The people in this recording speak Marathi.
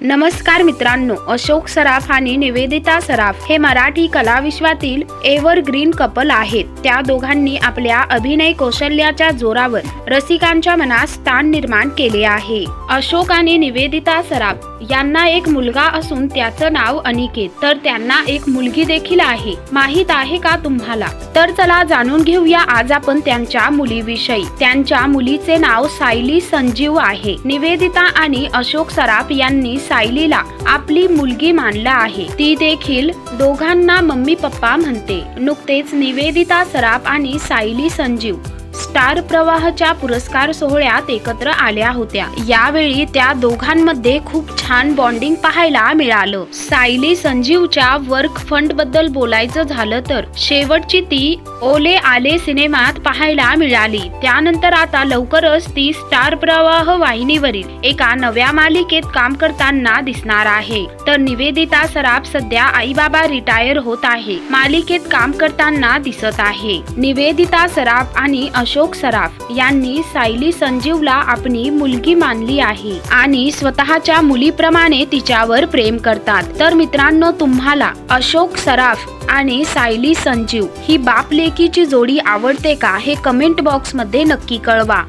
नमस्कार मित्रांनो अशोक सराफ आणि निवेदिता सराफ हे मराठी कलाविश्वातील एव्हरग्रीन कपल आहेत. त्या दोघांनी आपल्या अभिनय कौशल्याच्या जोरावर रसिकांच्या मनात स्थान निर्माण केले आहे. अशोक आणि निवेदिता सराफ यांना एक मुलगा असून त्याचं नाव अनिकेत तर त्यांना एक मुलगी देखील आहे. माहीत आहे का तुम्हाला? तर चला जाणून घेऊया आज आपण त्यांच्या मुलीविषयी. त्यांच्या मुलीचे नाव सायली संजीव आहे. निवेदिता आणि अशोक सराफ यांनी सायलीला आपली मुलगी मानला आहे. ती देखील दोघांना मम्मी पप्पा म्हणते. नुकतेच निवेदिता सराफ आणि सायली संजीव स्टार प्रवाहच्या पुरस्कार सोहळ्यात एकत्र आल्या होत्या. यावेळी त्या दोघांमध्ये खूप छान बॉन्डिंग पाहायला मिळालं. सायली संजीवच्या वर्क फंडबद्दल बोलायचं झालं तर शेवटची ती ओले आले सिनेमात पाहायला मिळाली. त्यानंतर आता लवकरच ती स्टार प्रवाह वाहिनीवरील एका नव्या मालिकेत काम करताना दिसणार आहे. तर निवेदिता सराफ सध्या आई बाबा रिटायर होत आहे. मालिकेत काम करताना दिसत आहे. निवेदिता सराफ आणि अशोक सराफ यांनी सायली संजीवला आपली मुलगी मानली आहे आणि स्वतःच्या मुलीप्रमाणे तिच्यावर प्रेम करतात. तर मित्रांनो तुम्हाला अशोक सराफ आणि सायली संजीव ही बाप लेकीची जोडी आवडते का हे कमेंट बॉक्समध्ये नक्की कळवा.